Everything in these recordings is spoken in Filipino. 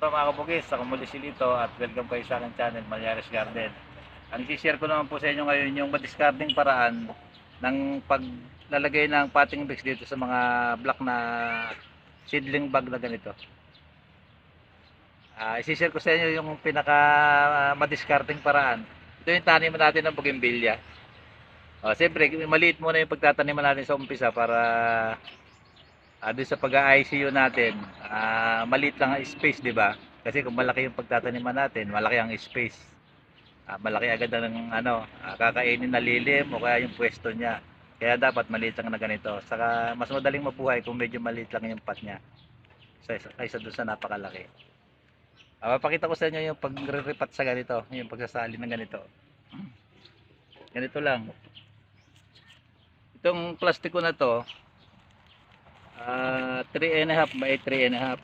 araw mga kabugis, ako muli si Lito at welcome kayo sa aking channel, Malyares Garden. Ang share ko naman po sa inyo ngayon yung madiscarding paraan ng paglalagay ng potting mix dito sa mga block na seedling bag na ganito. Ah, isi-share ko sa inyo yung pinaka ah, madiscarding paraan. Ito yung taniman natin ng bougainvillea. Oh, siyempre, maliit muna yung pagtataniman natin sa umpisa para ah, doon sa pag-ICU natin, ah, maliit lang ang space, di ba? Kasi kung malaki yung pagtataniman natin, malaki ang space. Ah, malaki agad ang ano, ah, kakainin na lilim o kaya yung pwesto niya. Kaya dapat maliit lang na ganito. Saka mas madaling mabuhay kung medyo maliit lang yung pot niya. Kaysa, doon sa napakalaki. Ah, papakita ko sa inyo yung pagre-repat sa ganito, yung pagsasali ng ganito. Ganito lang. Itong plastiko na to, Ah, 3 and a half by 3 and a half.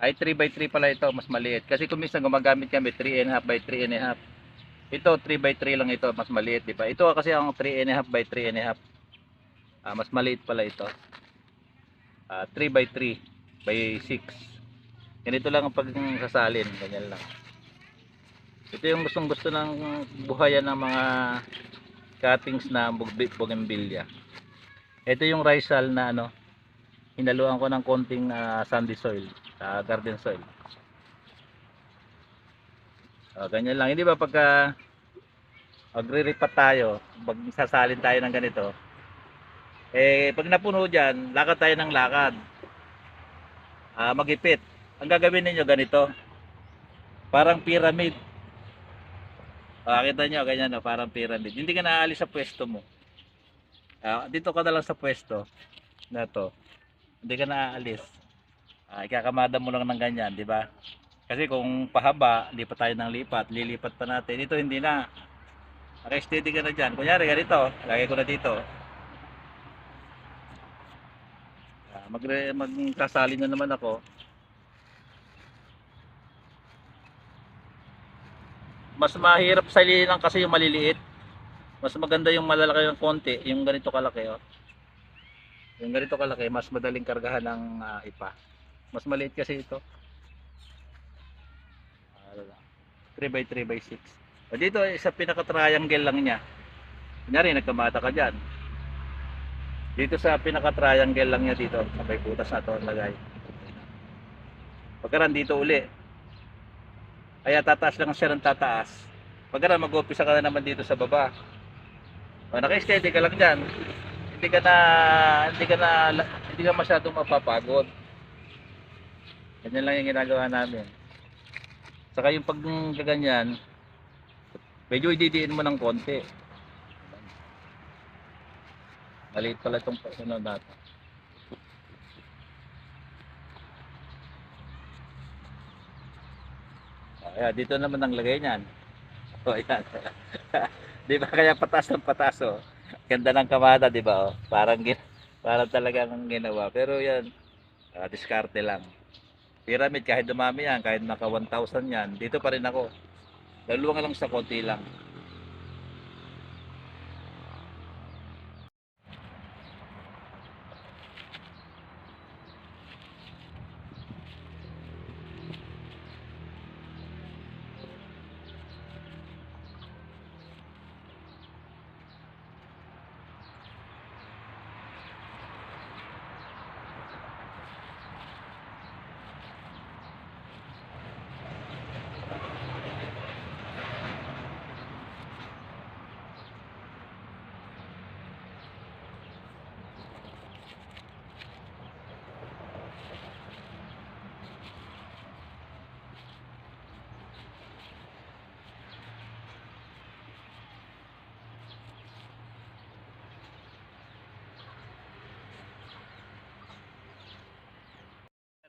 Ay 3 by 3 pala ito, mas maliit. Kasi kung minsan gumagamit kami 3 and a half by 3 and a half. Ito 3 by 3 lang ito, mas maliit, di ba? Ito kasi ang 3 and a half by 3 and a half. Ah, mas maliit pala ito. Ah, 3 by 3 by 6. Ganito lang ang pagsasalin, ganyan lang. Ito yung gustong gusto ng buhayan ng mga cuttings na bug- bougainvillea. Ito yung risal na ano, hinaluan ko ng konting ah, sandy soil, sa garden soil. Ah, ganyan lang. Hindi ba pagka magre-repat tayo, pag sasalin tayo ng ganito, eh pag napuno dyan, lakad tayo ng lakad. Ah, magipit. Ang gagawin ninyo ganito. Parang pyramid. Ah, kita nyo, ganyan no, parang pyramid. Hindi ka naaalis sa pwesto mo. Ah, dito ka na lang sa pwesto na to. Hindi ka naaalis. Ah, ikakamada mo lang ng ganyan, di ba? Kasi kung pahaba, lipat tayo ng lipat, lilipat pa natin. Ito hindi na. Naka-steady ka na dyan. Kunyari, ganito. Lagay ko na dito. Ah, magre magkasali na naman ako. Mas mahirap salinan kasi yung maliliit. Mas maganda yung malalaki ng konti, yung ganito kalaki, oh. Yung ganito kalaki, mas madaling kargahan ng ah, ipa. Mas maliit kasi ito. Ano lang, 3 by 3 by 6. O dito, eh, sa pinaka-triangle lang niya. Kunyari, nagkamata ka dyan. Dito sa pinaka-triangle lang niya dito, sa may butas na ito ang lagay. Pagka dito uli, kaya tataas lang siya ng tataas. Pagka mag-umpisa ka na naman dito sa baba. O, naka-steady ka lang dyan. Hindi ka na, hindi ka na, hindi ka masyadong mapapagod. Ganyan lang yung ginagawa namin. Saka yung pag gaganyan, medyo ididiin mo ng konti. Maliit pala itong ano natin. Ayan, dito naman ang lagay niyan. O, ayan. di ba kaya patas ng patas, oh. Ganda ng kamada, di ba, oh. Parang, parang talagang ginawa. Pero yan, ah, diskarte lang. Pyramid, kahit dumami yan, kahit naka 1,000 yan, dito pa rin ako. Daluwa lang sa konti lang.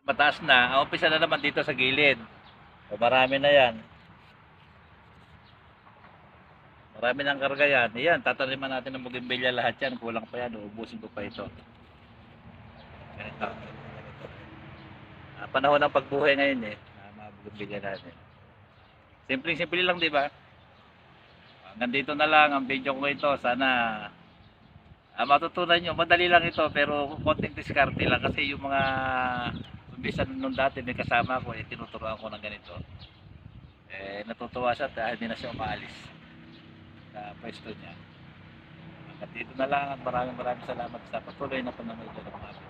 Mataas na. Ang umpisa na naman dito sa gilid. O, marami na yan. Marami ng karga yan. Yan, tataniman natin ng bougainvillea lahat yan. Kulang pa yan. Uubusin ko pa ito. Ganito. Ah, panahon ng pagbuhay ngayon eh. Ah, mga bougainvillea natin. Simple-simple lang, di ba? Hanggang dito na lang ang video ko ito. Sana ah, matutunan nyo. Madali lang ito pero konting diskarte lang kasi yung mga Bisan nung dati may kasama ko, eh, tinuturuan ko ng ganito. Eh, natutuwa siya dahil hindi na siya umaalis sa pwesto niya. Hanggang dito na lang at maraming maraming salamat sa patuloy na panonood ng mga.